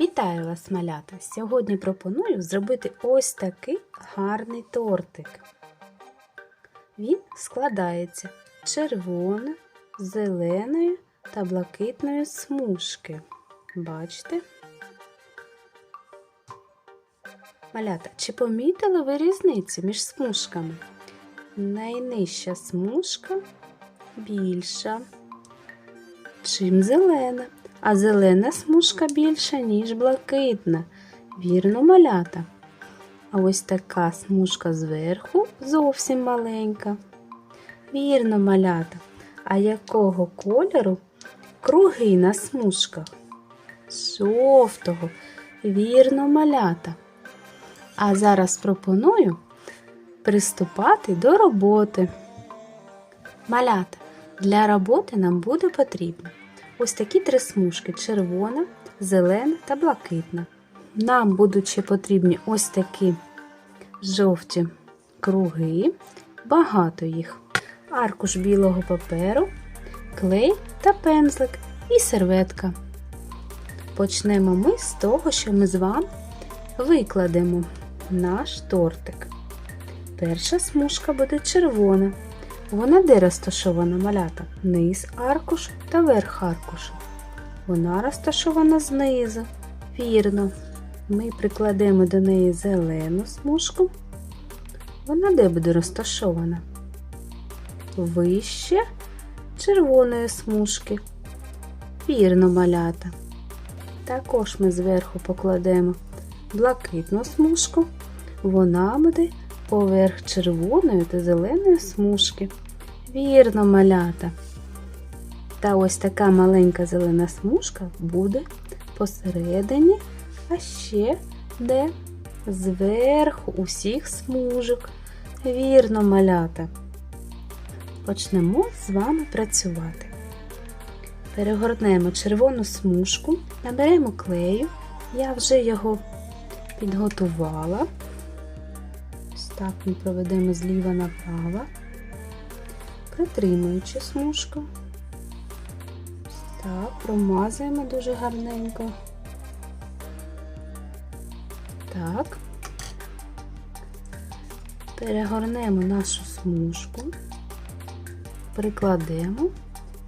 Вітаю вас, малята! Сьогодні пропоную зробити ось такий гарний тортик. Він складається з червоної, зеленої та блакитної смужки. Бачите? Малята, чи помітили ви різницю між смужками? Найнижча смужка більша, чим зелена, а зелена смужка більша, ніж блакитна. Вірно, малята. А ось така смужка зверху зовсім маленька. Вірно, малята. А якого кольору круги на смужках? Жовтого. Вірно, малята. А зараз пропоную приступати до роботи. Малята, для роботи нам буде потрібно ось такі три смужки: червона, зелена та блакитна. Нам будуть ще потрібні ось такі жовті круги, багато їх, аркуш білого паперу, клей та пензлик і серветка. Почнемо ми з того, що ми з вами викладемо наш тортик. Перша смужка буде червона. Вона де розташована малята? Низ аркуш та верх аркушу. Вона розташована знизу. Вірно. Ми прикладемо до неї зелену смужку. Вона де буде розташована? Вище червоної смужки. Вірно малята. Також ми зверху покладемо блакитну смужку. Вона буде поверх червоної та зеленої смужки. Вірно, малята. Та ось така маленька зелена смужка буде посередині, а ще де зверху усіх смужок. Вірно, малята. Почнемо з вами працювати. Перегорнемо червону смужку, наберемо клею. Я вже його підготувала. Так ми проведемо зліва направо, притримуючи смужку. Так, промазуємо дуже гарненько. Так. Перегорнемо нашу смужку, прикладемо,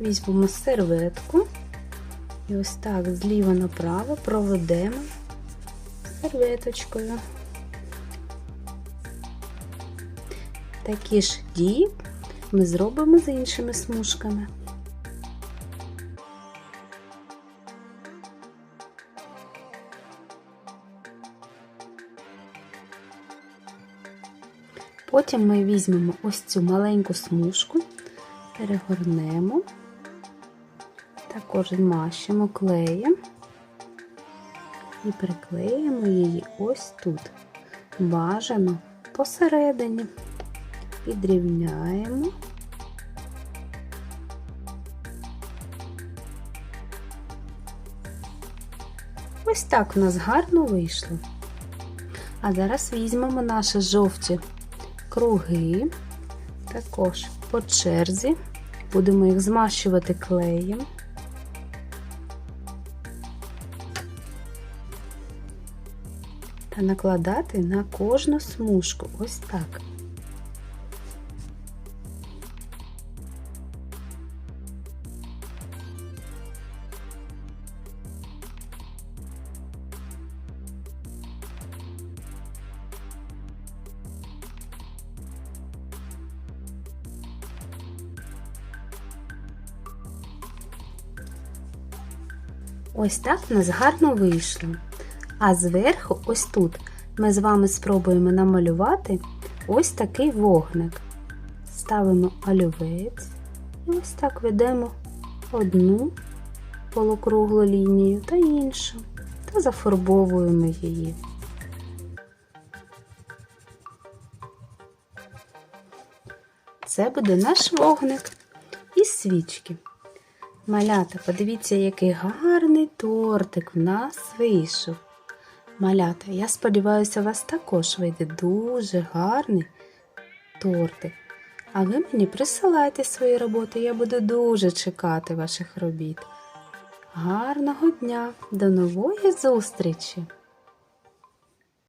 візьмемо серветку і ось так зліва направо проведемо серветочкою. Такі ж дії ми зробимо з іншими смужками. Потім ми візьмемо ось цю маленьку смужку, перегорнемо, також змащимо клеєм і приклеїмо її ось тут. Бажано посередині підрівняємо. Ось так у нас гарно вийшло. А зараз візьмемо наші жовті круги, також по черзі, будемо їх змащувати клеєм. Та накладати на кожну смужку ось так. Ось так в нас гарно вийшло. А зверху, ось тут, ми з вами спробуємо намалювати ось такий вогник. Ставимо олівець і ось так ведемо одну полукруглу лінію та іншу, та зафарбовуємо її. Це буде наш вогник із свічки. Малята, подивіться, який гарний тортик в нас вийшов. Малята, я сподіваюся, у вас також вийде дуже гарний тортик. А ви мені присилайте свої роботи, я буду дуже чекати ваших робіт. Гарного дня! До нової зустрічі!